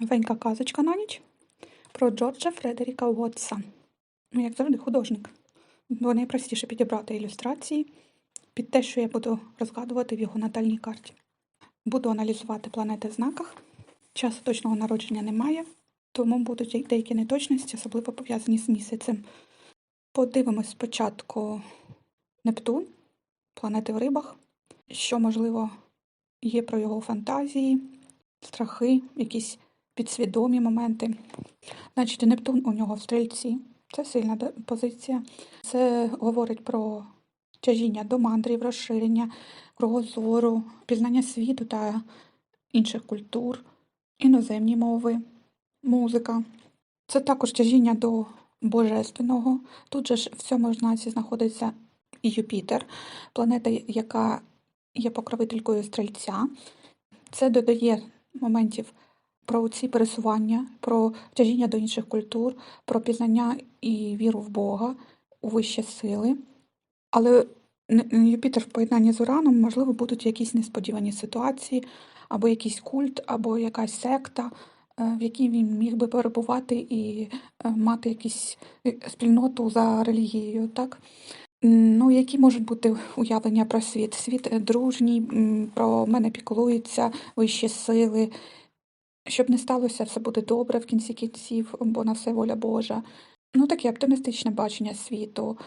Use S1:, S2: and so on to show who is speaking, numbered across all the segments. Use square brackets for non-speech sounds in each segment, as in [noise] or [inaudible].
S1: Новенька казочка на ніч про Джорджа Фредеріка Уотса. Ну, як завжди, художник. Бо найпростіше підібрати ілюстрації під те, що я буду розгадувати в його натальній карті. Буду аналізувати планети в знаках. Часу точного народження немає, тому будуть деякі неточності, особливо пов'язані з місяцем. Подивимось спочатку Нептун, планети в рибах, що, можливо, є про його фантазії, страхи, якісь підсвідомі моменти. Значить, Нептун у нього в стрільці. Це сильна позиція. Це говорить про тяжіння до мандрів, розширення кругозору, пізнання світу та інших культур, іноземні мови, музика. Це також тяжіння до божественного. Тут же ж в цьому знаці знаходиться Юпітер, планета, яка є покровителькою стрільця. Це додає моментів про ці пересування, про тяжіння до інших культур, про пізнання і віру в Бога, у вищі сили. Але Юпітер в поєднанні з Ураном, можливо, будуть якісь несподівані ситуації, або якийсь культ, або якась секта, е, в якій він міг би перебувати і е, мати якусь е, спільноту за релігією, так? Ну, які можуть бути уявлення про світ? Світ дружній, про мене піклуються вищі сили. Щоб не сталося, все буде добре в кінці кінців, бо на все воля Божа. Ну, таке оптимістичне бачення світу.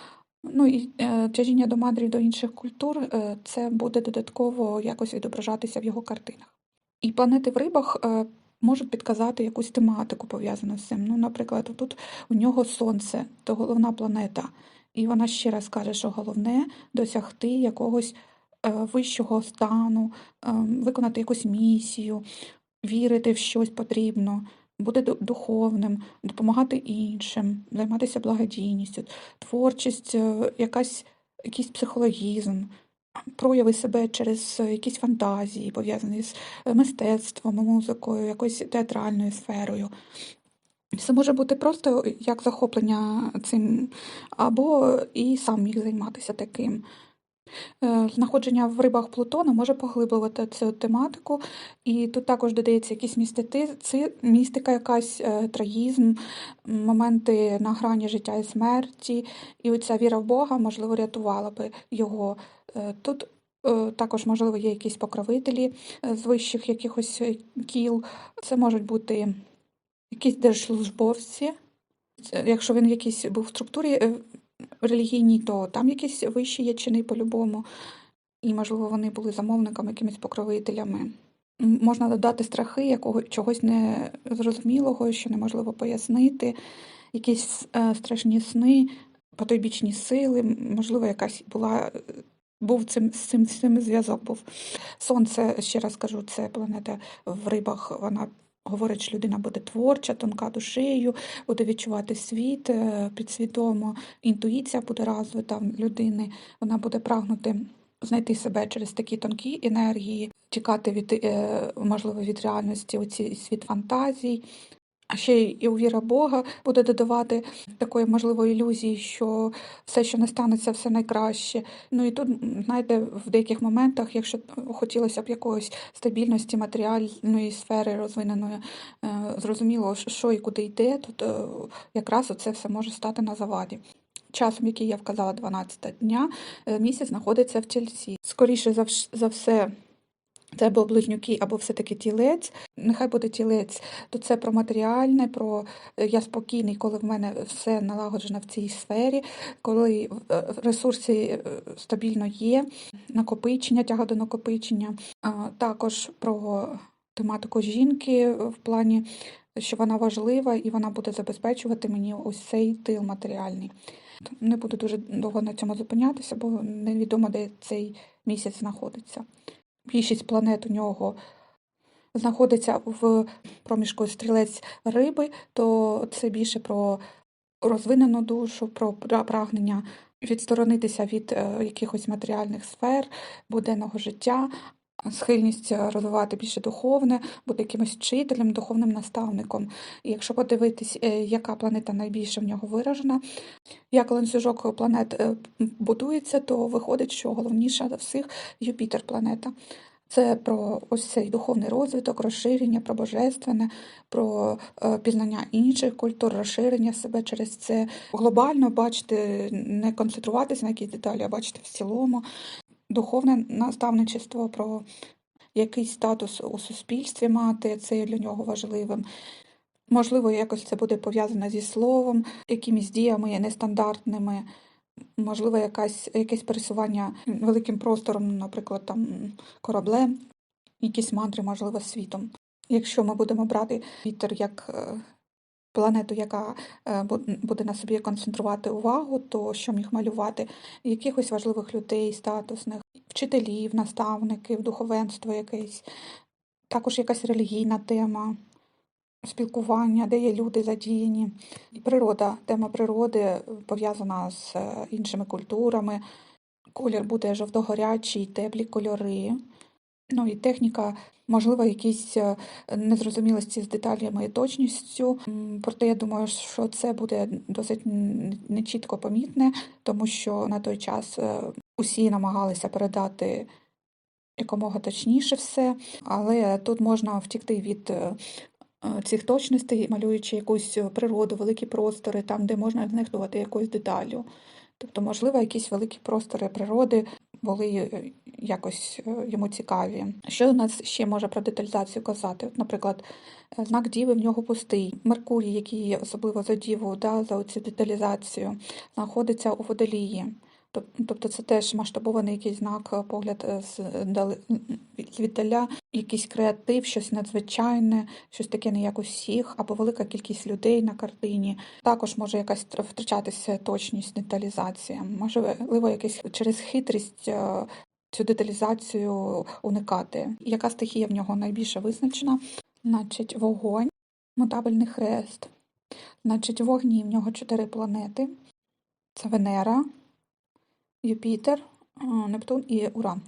S1: Ну і е, тяжіння до мандрів до інших культур е, це буде додатково якось відображатися в його картинах. І планети в рибах е, можуть підказати якусь тематику пов'язану з цим. Ну, наприклад, тут у нього сонце, то головна планета. І вона ще раз каже, що головне досягти якогось е, вищого стану, е, виконати якусь місію, вірити в щось потрібно, бути духовним, допомагати іншим, займатися благодійністю, творчість, е, якась, якийсь психологізм, прояви себе через е, якісь фантазії, пов'язані з е, мистецтвом, музикою, якоюсь театральною сферою. Це може бути просто як захоплення цим, або і сам міг займатися таким. Е, Знаходження в рибах Плутона може поглиблювати цю тематику, і тут також додається якийсь містити, ци- містика, якась е, траїзм, моменти на грані життя і смерті, і оця віра в Бога, можливо, рятувала би його. Е, Тут також, можливо, є якісь покровителі з вищих якихось кіл. Це можуть бути якісь держслужбовці. Якщо він якийсь був в структурі релігійній, то там якісь вищі є чини по-любому. І, можливо, вони були замовниками, якимись покровителями. Можна додати страхи якого чогось незрозумілого, що неможливо пояснити, якісь е, страшні сни, потойбічні сили, можливо, якась була. е, Був цим, цим, цим зв'язок був. Сонце, ще раз кажу, це планета в рибах. Вона говорить, що людина буде творча, тонка душею, буде відчувати світ е, підсвідомо, інтуїція буде розвита в людини, вона буде прагнути знайти себе через такі тонкі енергії, тікати від, е, можливо, від реальності, у цей світ фантазій. А ще й і у віра Бога буде додавати такої, можливо, ілюзії, що все, що не станеться, все найкраще. Ну і тут, знаєте, в деяких моментах, якщо хотілося б якоїсь стабільності матеріальної сфери розвиненої, е, зрозуміло, що і куди йде, е, якраз оце все може стати на заваді. Часом, який я вказала 12 дня, е, місяць знаходиться в тільці. Скоріше за все, це або близнюки, або все-таки тілець. Нехай буде тілець, то це про матеріальне, про е, я спокійний, коли в мене все налагоджено в цій сфері, коли е, ресурси е, стабільно є, накопичення, тяга до накопичення. Також про тематику жінки в плані, що вона важлива і вона буде забезпечувати мені ось цей тил матеріальний. Не буду дуже довго на цьому зупинятися, бо невідомо, де цей місяць знаходиться. Більшість планет у нього знаходиться в проміжку стрілець риби, то це більше про розвинену душу, про прагнення відсторонитися від е, якихось матеріальних сфер, буденного життя, схильність е, розвивати більше духовне, бути якимось вчителем, духовним наставником. І якщо подивитись, е, яка планета найбільше в нього виражена, як ланцюжок планет е, будується, то виходить, що головніша за всіх Юпітер планета. Це про ось цей духовний розвиток, розширення, про божественне, про пізнання інших культур, розширення себе через це. Глобально бачити, не концентруватися на якісь деталі, а бачити в цілому. Духовне наставничество про якийсь статус у суспільстві мати, це є для нього важливим. Можливо, якось це буде пов'язано зі словом, якимись діями нестандартними, можливо, якась, якесь пересування великим простором, наприклад, там кораблем, якісь мандри, можливо, світом. Якщо ми будемо брати вітер як е, планету, яка е, буде на собі концентрувати увагу, то що міг малювати якихось важливих людей, статусних, вчителів, наставників, духовенство якесь, також якась релігійна тема спілкування, де є люди задіяні. Природа, тема природи е, пов'язана з е, іншими культурами. Колір буде жовто-горячий, теплі кольори. Ну і техніка, можливо, якісь е, незрозумілості з деталями і точністю. Проте я думаю, що це буде досить нечітко помітне, тому що на той час е, усі намагалися передати якомога точніше все, але тут можна втікти від е, цих точностей, малюючи якусь природу, великі простори, там, де можна знехтувати якоюсь деталю. Тобто, можливо, якісь великі простори природи були е, якось е, йому цікаві. Що у нас ще може про деталізацію казати? От, наприклад, е, знак Діви в нього пустий. Меркурій, який особливо за Діву, да, за цю деталізацію, знаходиться у водолії. Тоб- Тобто це теж масштабований якийсь знак, е, погляд е, з дали- якийсь креатив, щось надзвичайне, щось таке не як усіх, або велика кількість людей на картині. Також може якась втрачатися точність, деталізація. Можливо, якесь через хитрість е, цю деталізацію уникати. Яка стихія в нього найбільше визначена? Значить, вогонь, мутабельний хрест. Значить, вогні в нього чотири планети: це Венера, Юпітер, е, Нептун і Уран.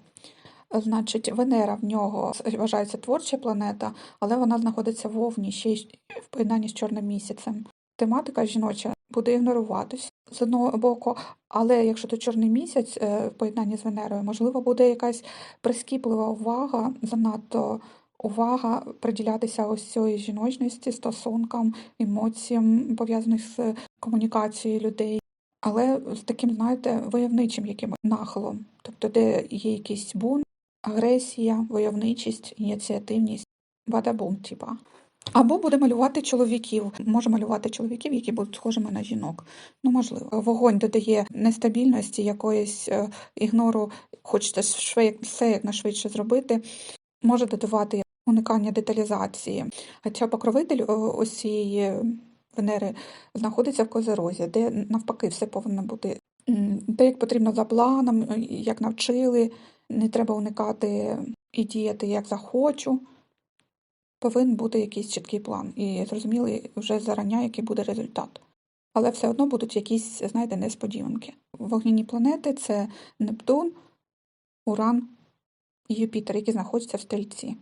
S1: Значить, Венера в нього вважається творча планета, але вона знаходиться в Овні ще й в поєднанні з чорним місяцем. Тематика жіноча буде ігноруватись з одного боку, але якщо то чорний місяць е, в поєднанні з Венерою, можливо, буде якась прискіплива увага, занадто увага приділятися ось цієї жіночності, стосункам, емоціям, пов'язаних з комунікацією людей. Але з таким, знаєте, войовничим яким нахилом, тобто, де є якийсь бунт, агресія, войовничість, ініціативність, бадабум, типа. Або буде малювати чоловіків. Може малювати чоловіків, які будуть схожими на жінок. Ну, можливо. Вогонь додає нестабільності, якоїсь е, ігнору, хочеться шве- все якнайшвидше зробити. Може додавати уникання деталізації. Хоча покровитель е, ось цієї Венери знаходиться в Козерозі, де навпаки все повинно бути те, як потрібно за планом, як навчили, не треба уникати і діяти як захочу. Повинен бути якийсь чіткий план і зрозумілий вже зарання, який буде результат. Але все одно будуть якісь, знаєте, несподіванки. Вогняні планети це Нептун, Уран і Юпітер, які знаходяться в стрільці.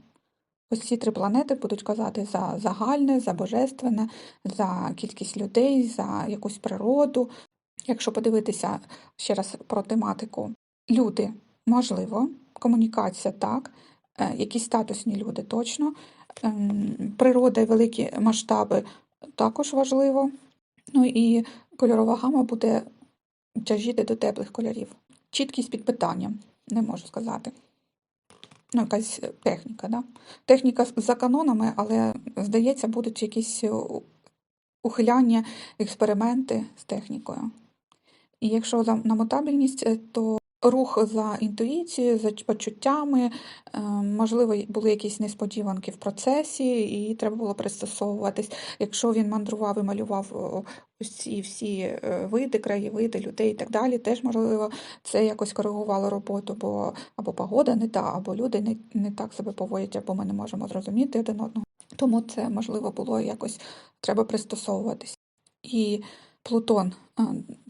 S1: Ось ці три планети будуть казати за загальне, за божественне, за кількість людей, за якусь природу. Якщо подивитися ще раз про тематику, люди можливо, комунікація так, е, якісь статусні люди точно, ем, природа і великі масштаби також важливо. Ну і кольорова гама буде тяжіти до теплих кольорів. Чіткість під питанням, не можу сказати. Ну, якась техніка, да? Техніка за канонами, але, здається, будуть якісь е, ухиляння, експерименти з технікою. І якщо на мутабельність, е, то рух за інтуїцією, за почуттями, е, можливо, були якісь несподіванки в процесі, і треба було пристосовуватись. Якщо він мандрував і малював ці всі е, види, краєвиди, людей і так далі, теж можливо це якось коригувало роботу, бо або погода не та, або люди не, не так себе поводять, або ми не можемо зрозуміти один одного. Тому це можливо було якось треба пристосовуватись. І Плутон,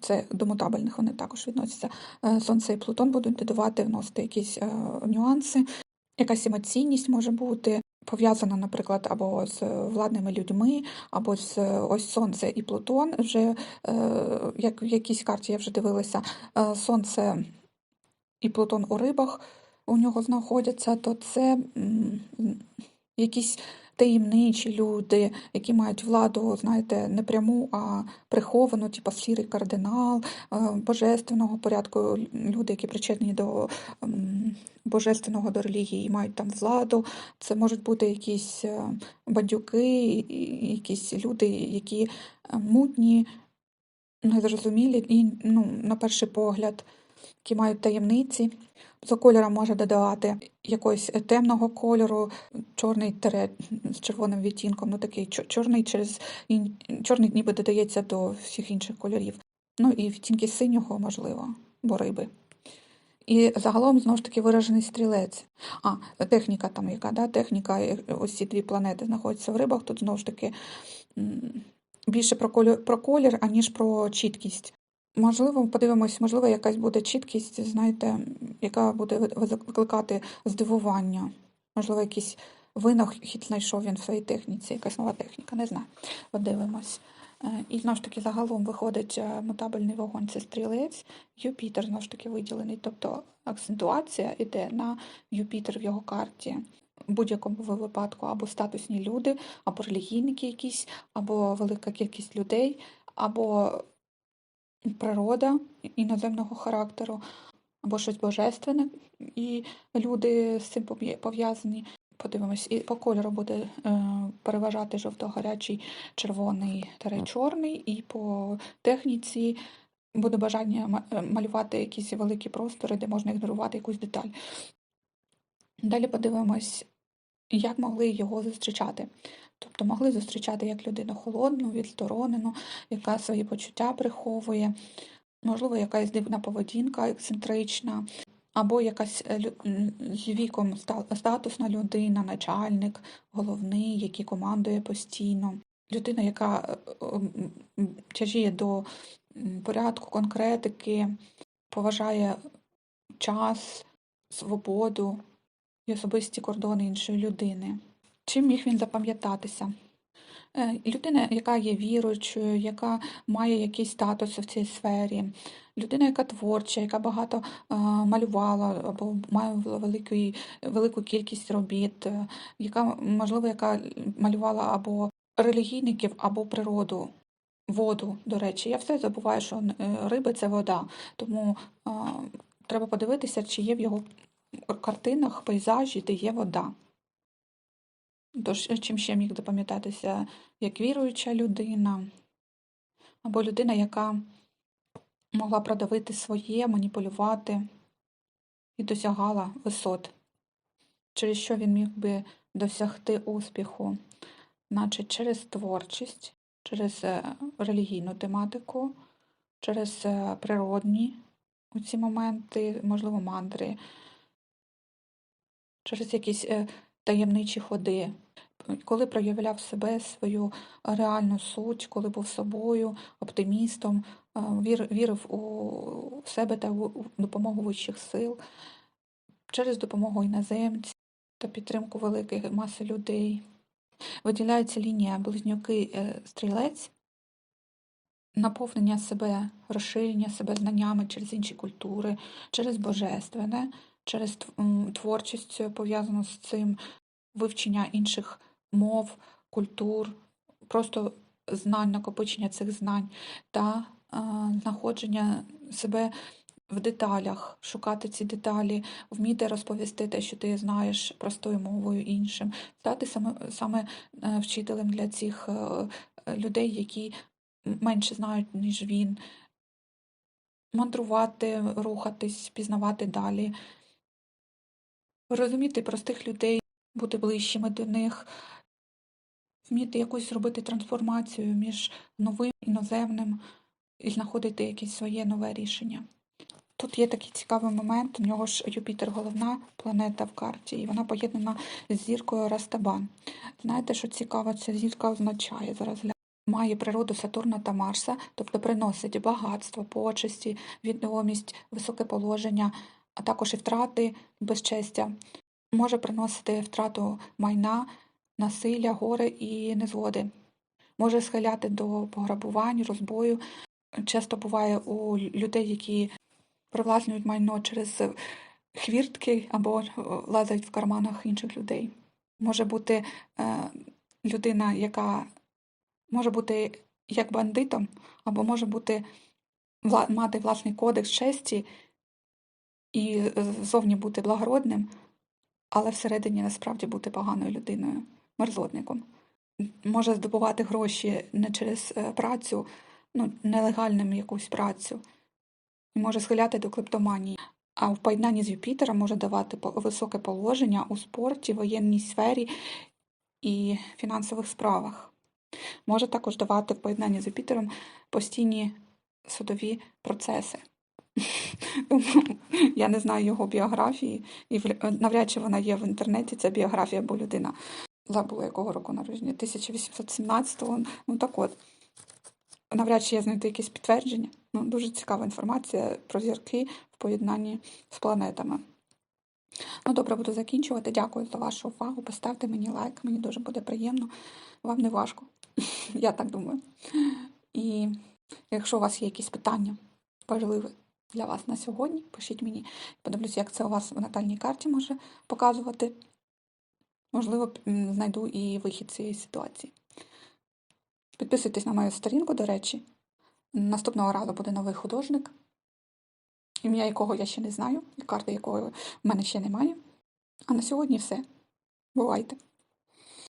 S1: це до мутабельних вони також відносяться. Е, Сонце і Плутон будуть додавати, вносити якісь е, нюанси, якась емоційність може бути пов'язана, наприклад, або з владними людьми, або з ось Сонце і Плутон. Вже е, як в якійсь карті я вже дивилася, Сонце і Плутон у рибах. у нього знаходяться, то це якісь таємничі люди, які мають владу, знаєте, не пряму, а приховану, типу сірий кардинал е, божественного порядку, люди, які причетні до божественного до релігії і мають там владу. Це можуть бути якісь е, бандюки, якісь люди, які е, мутні, незрозумілі і, ну, на перший погляд, які мають таємниці. За кольором може додавати якогось темного кольору, чорний тере з червоним відтінком, ну такий чорний через чорний ніби додається до всіх інших кольорів. Ну і відтінки синього, можливо, бо риби. І загалом знову ж таки виражений стрілець. А, техніка там яка, да? техніка, е, ось ці дві планети знаходяться в рибах. Тут знову ж таки більше про колір, про колір, аніж про чіткість. Можливо, подивимось, можливо, якась буде чіткість, знаєте, яка буде викликати здивування. Можливо, якийсь винахід знайшов він в своїй техніці, якась нова техніка, не знаю. Подивимось. Е, І знову ж таки, загалом виходить е, мутабельний вогонь це стрілець, Юпітер знову ж таки виділений, тобто акцентуація йде на Юпітер в його карті. В будь-якому випадку або статусні люди, або релігійники якісь, або велика кількість людей, або природа іноземного характеру, або щось божественне, і люди з цим пов'язані. Подивимось, і по кольору буде е, переважати жовто-гарячий, червоний та чорний, і по техніці буде бажання е, малювати якісь великі простори, де можна ігнорувати якусь деталь. Далі подивимось, як могли його зустрічати. Тобто могли зустрічати як людину холодну, відсторонену, яка свої почуття приховує, можливо, якась дивна поведінка, ексцентрична, або якась е, з віком статусна людина, начальник, головний, який командує постійно. Людина, яка е, тяжіє до порядку, конкретики, поважає час, свободу і особисті кордони іншої людини. Чим міг він запам'ятатися? Е, Людина, яка є віруючою, яка має якийсь статус в цій сфері, людина, яка творча, яка багато е, малювала або має велику, велику кількість робіт, е, яка, можливо, яка малювала або релігійників, або природу, воду, до речі. Я все забуваю, що риби це вода, тому треба подивитися, чи є в його картинах пейзажі, де є вода. Тож, чим ще міг запам'ятатися як віруюча людина, або людина, яка могла продавити своє, маніпулювати і досягала висот, через що він міг би досягти успіху, значить через творчість, через е, релігійну тематику, через е, природні ці моменти, можливо, мандри, через якісь е, таємничі ходи, коли проявляв себе, свою реальну суть, коли був собою, оптимістом, е, вірив у себе та у допомогу вищих сил, через допомогу іноземців та підтримку великої маси людей. Виділяється лінія близнюки е, наповнення себе, розширення себе знаннями через інші культури, через божественне, через тв- творчість е, пов'язану з цим, вивчення інших мов, культур, просто знань, накопичення цих знань та е, знаходження себе в деталях, шукати ці деталі, вміти розповісти те, що ти знаєш простою мовою іншим, стати саме, саме е, вчителем для цих е, людей, які менше знають, ніж він, мандрувати, рухатись, пізнавати далі, розуміти простих людей, бути ближчими до них, вміти якусь зробити трансформацію між новим іноземним і знаходити якесь своє нове рішення. Тут є такий цікавий момент, у нього ж Юпітер головна планета в карті, і вона поєднана з зіркою Растабан. Знаєте, що цікаво, ця зірка означає зараз має природу Сатурна та Марса, тобто приносить багатство, почесті, відомість, високе положення, а також і втрати, безчестя. Може приносити втрату майна, насилля, горе і незгоди. Може схиляти до пограбувань, розбою. Часто буває у людей, які привласнюють майно через хвіртки або е, лазають в карманах інших людей. Може бути е, людина, яка може бути як бандитом, або може бути вла- мати власний кодекс честі і зовні бути благородним, але всередині насправді бути поганою людиною, мерзотником. Може здобувати гроші не через е, працю, ну, нелегальним якусь працю, і може схиляти до клептоманії. А в поєднанні з Юпітером може давати високе положення у спорті, воєнній сфері і фінансових справах. Може також давати в поєднанні з Юпітером постійні судові процеси. [laughs] Я не знаю його біографії, і навряд чи вона є в інтернеті, ця біографія, бо людина забула якого року народження, 1817-го. Ну так от, навряд чи я знайду якісь підтвердження. Ну, дуже цікава інформація про зірки в поєднанні з планетами. Ну, добре, буду закінчувати. Дякую за вашу увагу. Поставте мені лайк, мені дуже буде приємно. Вам не важко. [laughs] Я так думаю. І якщо у вас є якісь питання важливі для вас на сьогодні, пишіть мені. Подивлюся, як це у вас в натальній карті може показувати. Можливо, знайду і вихід цієї ситуації. Підписуйтесь на мою сторінку, до речі. Наступного разу буде новий художник, ім'я якого я ще не знаю, і карти якого в мене ще немає. А на сьогодні все. Бувайте!